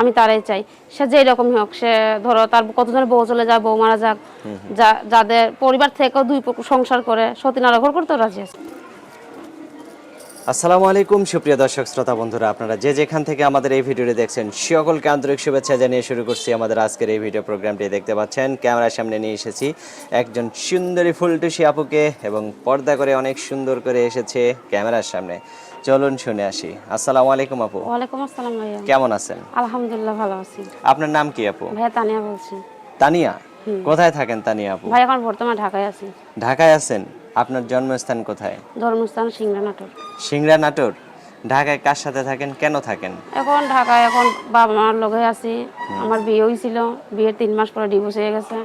আমি তারাই চাই। সে যেই রকমই হোক সে ধরো তার কতজনের বউ চলে যায় বউ মারা যাক যাদের পরিবার থেকেও দুই সংসার করে সতী নারঘর করতেও রাজি আছে। আসসালামু আলাইকুম সুপ্রিয় দর্শক শ্রোতা বন্ধুরা আপনারা যে যেখান থেকে আমাদের এই ভিডিওটি দেখছেন সকলকে আন্তরিক শুভেচ্ছা জানিয়ে শুরু করছি আমাদের আজকের এই ভিডিও প্রোগ্রামটি। দেখতে পাচ্ছেন ক্যামেরার সামনে নিয়ে এসেছি একজন সুন্দরী ফুলটুসি আপুকে এবং পর্দা করে অনেক সুন্দর করে এসেছে ক্যামেরার সামনে। চলুন শুনে আসি। আসসালামু আলাইকুম আপু। ওয়ালাইকুম আসসালাম ভাইয়া। কেমন আছেন? আলহামদুলিল্লাহ ভালো আছি। আপনার নাম কি আপু? ভাইয়া তানিয়া বলছি। তানিয়া? কোথায় থাকেন তানিয়া আপু? ভাই এখন বর্তমানে ঢাকায় আছি। ঢাকায় আছেন? আপনার জন্মস্থান কোথায়? ধর্মস্থান সিংড়া নাটোর সিংড়া নাটোর ঢাকায় কার সাথে থাকেন? কেন থাকেন? এখন ঢাকায় এখন বাবা মার লগে আছি। আমার বিয়ে হয়েছিল বিয়ের তিন মাস পরে ডিভোর্স হয়ে গেছে।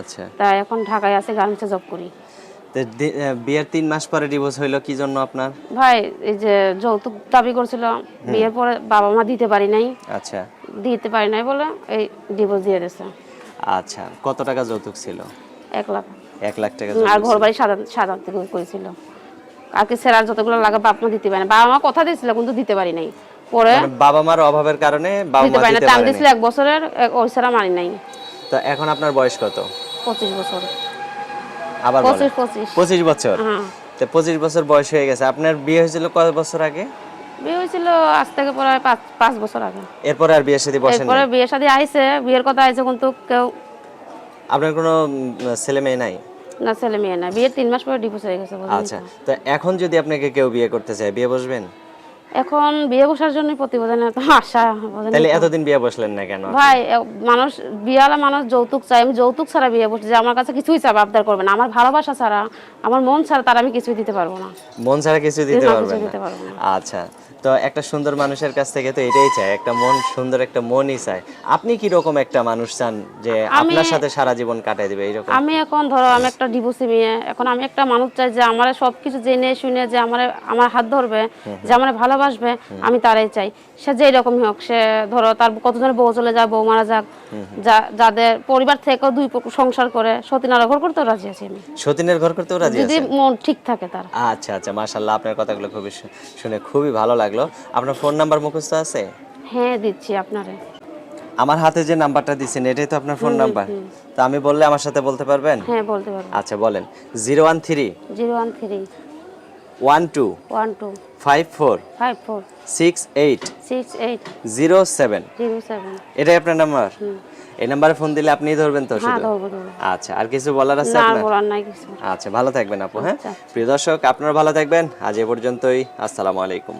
আচ্ছা। তাই এখন ঢাকায় আছে গার্মেন্টসে জব করি। বিয়ের তিন মাস পরে ডিভোর্স হইল কি জন্য আপনার? ভাই এই যে যৌতুক দাবি করছিল বিয়ের পরে বাবা মা দিতে পারি নাই। আচ্ছা। দিতে পারি নাই বলে এই ডিভোর্স দিয়ে দিয়েছে আচ্ছা কত টাকা যৌতুক ছিল? এক লাখ। এক লাখ টাকা আর ঘর বাড়ি সাজান সাজাতে করেছিল। আর কি সেরার যতগুলো লাগে বাপ মা দিতে পারে না বাবা মা কথা দিয়েছিল কিন্তু দিতে পারি নাই। পরে মানে বাবা মার অভাবের কারণে বাবা দিতে মা পারি না টাইম দিয়েছিল এক বছরের ওই সেরা মানি নাই। তো এখন আপনার বয়স কত? পঁচিশ বছর। আবার পঁচিশ পঁচিশ। পঁচিশ বছর। হ্যাঁ। তো পঁচিশ বছর বয়স হয়ে গেছে। আপনার বিয়ে হয়েছিল কত বছর আগে? বিয়ে হয়েছিল আজ থেকে প্রায় পাঁচ বছর আগে। এরপরে আর বিয়ের সাথে বসেন এরপরে বিয়ে শাদী আইছে বিয়ের কথা আইছে কিন্তু কেউ আপনার কোনো ছেলে মেয়ে নাই? না ছেলে মেয়ে না বিয়ের তিন মাস পরে ডিভোর্স হয়ে গেছে আচ্ছা। তো এখন যদি আপনাকে কেউ বিয়ে করতে চায় বিয়ে বসবেন? এখন বিয়ে বসার জন্য প্রতিবেদনের তো আশা তাহলে এতদিন বিয়ে বসলেন না কেন? ভাই মানুষ বিয়ালা মানুষ যৌতুক চাই আমি যৌতুক ছাড়া বিয়ে বসছি যে আমার কাছে কিছুই চাপ আবদার করবে না। আমার ভালোবাসা ছাড়া আমার মন ছাড়া তার আমি কিছুই দিতে পারব না। মন ছাড়া কিছু দিতে পারবেন না। পারব না। আচ্ছা তো একটা সুন্দর মানুষের কাছ থেকে তো এটাই চাই। একটা মন সুন্দর একটা মনই চাই। আপনি কি রকম একটা মানুষ চান যে আপনার সাথে সারা জীবন কাটাই দিবে? এইরকম? আমি এখন ধরো আমি একটা ডিভোর্সি মেয়ে। এখন আমি একটা মানুষ চাই যে আমার সবকিছু জেনে শুনে যে আমার আমার হাত ধরবে যে আমার ভালোবাসবে আমি তারাই চাই। সে যেই রকমই হোক সে ধরো তার কতজনের বউ চলে যায় বউ মারা যাক যাদের পরিবার থেকেও দুই সংসার করে সতী নারঘর করতেও রাজি আছি আমি। সতীনের ঘর করতেও রাজি যদি মন ঠিক থাকে তার। আচ্ছা আচ্ছা মাশাল্লাহ আপনার কথাগুলো খুবই শুনে খুবই ভালো লাগল। আপনার ফোন নাম্বার মুখস্থ আছে? হ্যাঁ দিচ্ছি আপনারে। আমার হাতে যে নাম্বারটা দিচ্ছেন এটাই তো আপনার ফোন নাম্বার। তো আমি বললে আমার সাথে বলতে পারবেন? হ্যাঁ বলতে পারব। আচ্ছা বলেন zero one three. Zero one three. One two one two five four five four six eight six eight zero seven zero seven এটাই আপনার নাম্বার এই নাম্বারে ফোন দিলে আপনিই ধরবেন তো হ্যাঁ শুধু? আচ্ছা আর কিছু বলার আছে আপনার? বলার নাই কিছু। আচ্ছা ভালো থাকবেন আপু হ্যাঁ? প্রিয় দর্শক আপনারা ভালো থাকবেন। আজ এ পর্যন্তই। আসসালামু আলাইকুম।